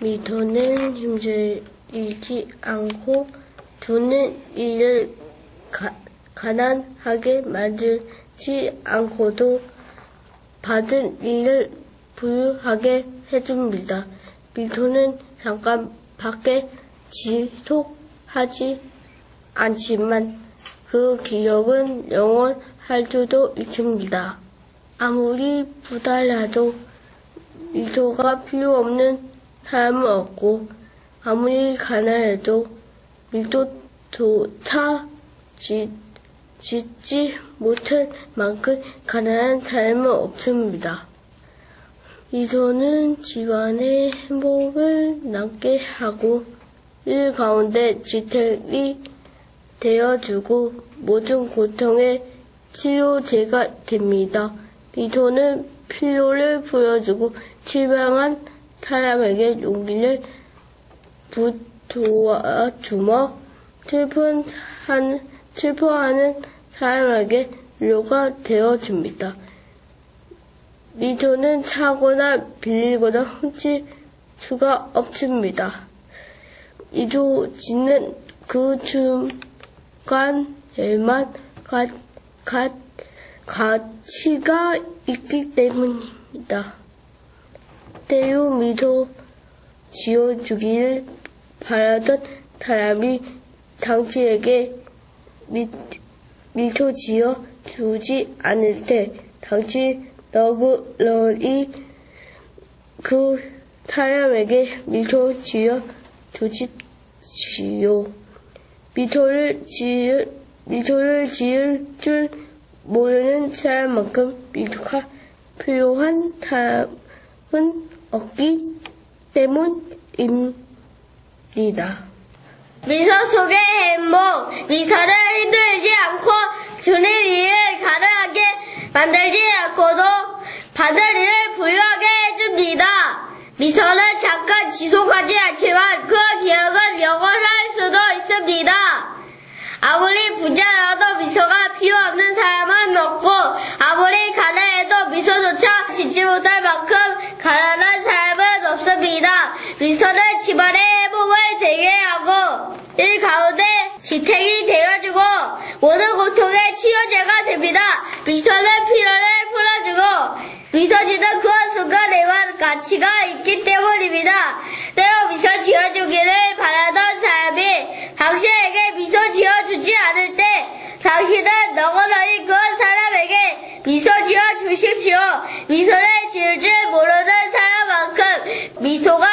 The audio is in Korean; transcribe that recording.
미소는 힘들이지 않고 두는 일을 가, 가난하게 만들지 않고도 받은 일을 부유하게 해줍니다. 미소는 잠깐 밖에 지속하지 않지만 그 기력은 영원할 수도 있습니다. 아무리 부달라도 미소가 필요 없는 사람은 없고 아무리 가난해도 짓, 짓지 못할 만큼 가난한 사람은 없습니다. 미소는 집안의 행복을 남게 하고 일 가운데 지택이 되어주고 모든 고통의 치료제가 됩니다. 미소는 필요를 풀어주고 실망한 사람에게 용기를 도와주며 슬픈 한, 슬퍼하는 사람에게 위로가 되어줍니다. 미소는 사거나 빌리거나 훔칠 수가 없습니다. 미소짓는 그 순간에만 가, 가, 가치가 있기 때문입니다. 때로 미소 지어주기를 바라던 사람이 당신에게 미, 미소 지어 주지 않을 때 당신 너그러이 그 사람에게 미소 지어 주십시오. 미소를 지을, 미소를 지을 줄 모르는 사람만큼 미소가 필요한 사람은 없기 때문입니다. 미소 속의 행복, 미소를 힘들지 않고 주는 일을 가능하게 만들지 않고도 받을 일을 부유하게 해줍니다. 미소는 잠깐 지속하지 않지만 그 기억은 영원할 수도 있습니다. 아무리 부자라도 미소가 필요 없는 사람 미소는 집안의 행복을 되게 하고 일 가운데 지탱이 되어주고 모든 고통의 치료제가 됩니다. 미소는 피로를 풀어주고 미소지는 그 순간에만 가치가 있기 때문입니다. 때로 미소 지어주기를 바라던 사람이 당신에게 미소 지어주지 않을 때 당신은 너무너무 그 사람에게 미소 지어 주십시오. 미소를 지을 줄 모르는 사람만큼 미소가